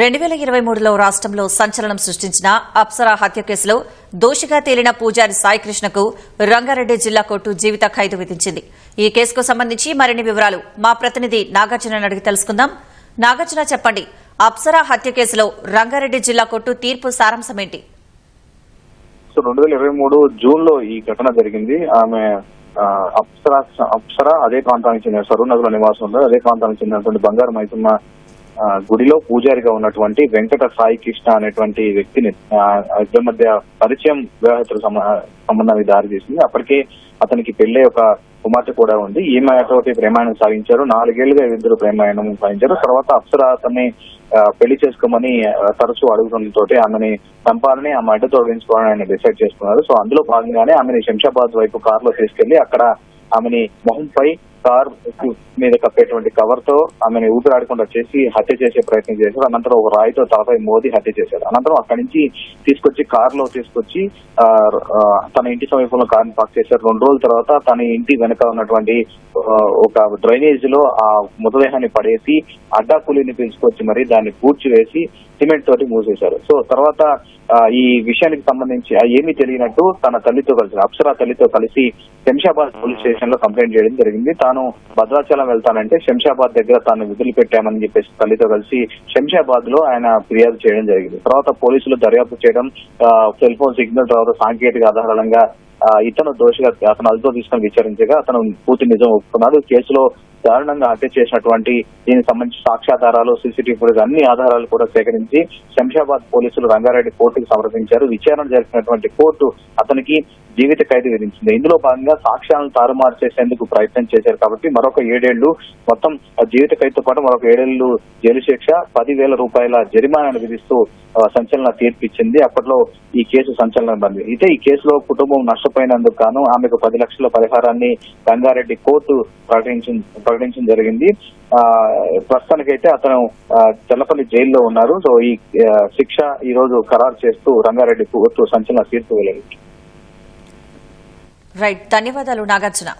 రెండు వేల ఇరవై మూడులో రాష్ట్రంలో సంచలనం సృష్టించిన అప్సరా హత్య కేసులో దోషిగా తేలిన పూజారి సాయికృష్ణకు రంగారెడ్డి జిల్లా కోర్టు జీవిత ఖైదు విధించింది. ఈ కేసుకు సంబంధించి మరిన్ని వివరాలు మా ప్రతినిధి నాగార్జున అడిగి తెలుసుకుందాం. నాగార్జున చెప్పండి అప్సరా హత్య కేసులో రంగారెడ్డి జిల్లా కోర్టు తీర్పు సారాంశమేంటి రెండు వేల ఇరవై మూడు జూన్లో ఈ ఘటన జరిగింది. ఆమె అప్సరా అప్సర అదే ప్రాంతానికి చెందిన సరూనగర్ నివాసం ఉంది. అదే ప్రాంతానికి చెందినటువంటి బంగారు మైసమ్మ గుడిలో పూజారిగా ఉన్నటువంటి వెంకట సాయి కృష్ణ అనేటువంటి వ్యక్తిని ఇద్దరి మధ్య పరిచయం వివాహితుల సంబంధానికి దారి తీసింది. అప్పటికే అతనికి పెళ్ళే ఒక కుమార్తె కూడా ఉంది. ఈమె అటువంటి ప్రేమాయణం సాగించారు నాలుగేళ్ళుగా ఇద్దరు ప్రేమాయణం సాగించారు తర్వాత అప్సర అతన్ని పెళ్ళి చేసుకోమని తరచూ అడుగుతుండటంతో ఆమెని చంపాలని ఆమె అడ్డు తొలగించుకోవాలని ఆయన డిసైడ్ చేసుకున్నారు. సో అందులో భాగంగానే ఆమెని శంషాబాద్ వైపు కార్లో తీసుకెళ్ళి అక్కడ ఆమెని మొహంపై కార్ మీద కప్పేటువంటి కవర్తో ఆమెను ఊపిరాడకుండా చేసి హత్య చేసే ప్రయత్నం చేశారు. అనంతరం ఒక రాయితో తలపై మోదీ హత్య చేశారు. అనంతరం అక్కడి నుంచి తీసుకొచ్చి కార్లో తీసుకొచ్చి తన ఇంటి సమీపంలో కార్ పార్క్ చేశారు. రెండు రోజుల తర్వాత తన ఇంటి వెనక ఉన్నటువంటి ఒక డ్రైనేజ్లో ఆ మృతదేహాన్ని పడేసి అడ్డా కూలీని పిలుచుకొచ్చి మరి దాన్ని పూడ్చివేసి సిమెంట్ తోటి మూసేశారు. సో తర్వాత ఈ విషయానికి సంబంధించి ఏమీ తెలియనట్టు తన తల్లితో కలిసి అప్సరా తల్లితో కలిసి శంషాబాద్ పోలీస్ స్టేషన్లో కంప్లైంట్ చేయడం జరిగింది. తాను భద్రాచలం వెళ్తానంటే శంషాబాద్ దగ్గర తాను విధులు పెట్టామని చెప్పేసి తల్లితో కలిసి శంషాబాద్లో ఆయన ఫిర్యాదు చేయడం జరిగింది. తర్వాత పోలీసులు దర్యాప్తు చేయడం సెల్ ఫోన్ సిగ్నల్ తర్వాత సాంకేతిక ఆధారంగా ఇతను దోషిగా అతను అదుపులో తీసుకొని విచారించగా అతను పూర్తి నిజం ఒప్పుకున్నాడు. కేసులో దారుణంగా హత్య చేసినటువంటి దీనికి సంబంధించి సాక్ష్యాధారాలు సీసీటీవీ ఫుటేజ్ అన్ని ఆధారాలు కూడా సేకరించి శంషాబాద్ పోలీసులు రంగారెడ్డి కోర్టుకు సమర్పించారు. విచారణ జరిపినటువంటి కోర్టు అతనికి జీవిత ఖైదు విధించింది. ఇందులో భాగంగా సాక్ష్యాలను తారుమారు చేసేందుకు ప్రయత్నం చేశారు కాబట్టి మరొక ఏడేళ్ళు మొత్తం ఆ జీవిత ఖైదుతో పాటు మరొక ఏడేళ్ళు జైలు శిక్ష పదివేల రూపాయల జరిమానాను విధిస్తూ సంచలన తీర్పిచ్చింది అప్పట్లో ఈ కేసు సంచలనం బంది. అయితే ఈ కేసులో కుటుంబం నష్టపోయినందుకు గాను ఆమెకు పది లక్షల పరిహారాన్ని రంగారెడ్డి కోర్టు ప్రకటించింది ప్రకటించడం జరిగింది. ఆ ప్రస్తుతానికైతే అతను ఆ, తెల్లపల్లి జైల్లో ఉన్నారు. సో ఈ శిక్ష ఈ రోజు ఖరారు చేస్తూ రంగారెడ్డి కోర్టు సంచలన తీర్పు వెల్లడించింది. రైట్ ధన్యవాదాలు నాగార్జున.